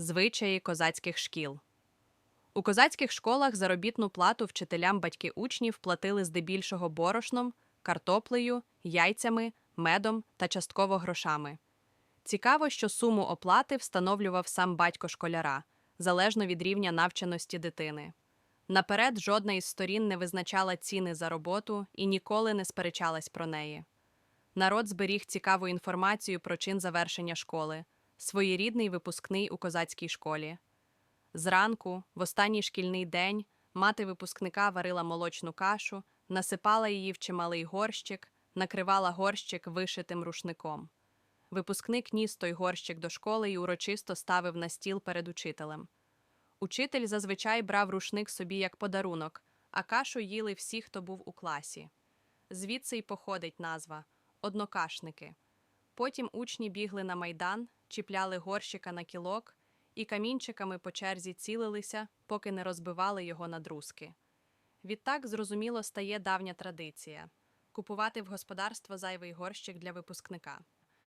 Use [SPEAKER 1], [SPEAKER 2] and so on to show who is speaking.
[SPEAKER 1] Звичаї козацьких шкіл. У козацьких школах заробітну плату вчителям батьки учнів платили здебільшого борошном, картоплею, яйцями, медом та частково грошами. Цікаво, що суму оплати встановлював сам батько школяра, залежно від рівня навченості дитини. Наперед жодна із сторін не визначала ціни за роботу і ніколи не сперечалась про неї. Народ зберіг цікаву інформацію про чин завершення школи, своєрідний випускний у козацькій школі. Зранку, в останній шкільний день, мати випускника варила молочну кашу, насипала її в чималий горщик, накривала горщик вишитим рушником. Випускник ніс той горщик до школи і урочисто ставив на стіл перед учителем. Учитель зазвичай брав рушник собі як подарунок, а кашу їли всі, хто був у класі. Звідси й походить назва однокашники. Потім учні бігли на майдан, чіпляли горщика на кілок і камінчиками по черзі цілилися, поки не розбивали його на друзки. Відтак, зрозуміло, стає давня традиція купувати в господарство зайвий горщик для випускника.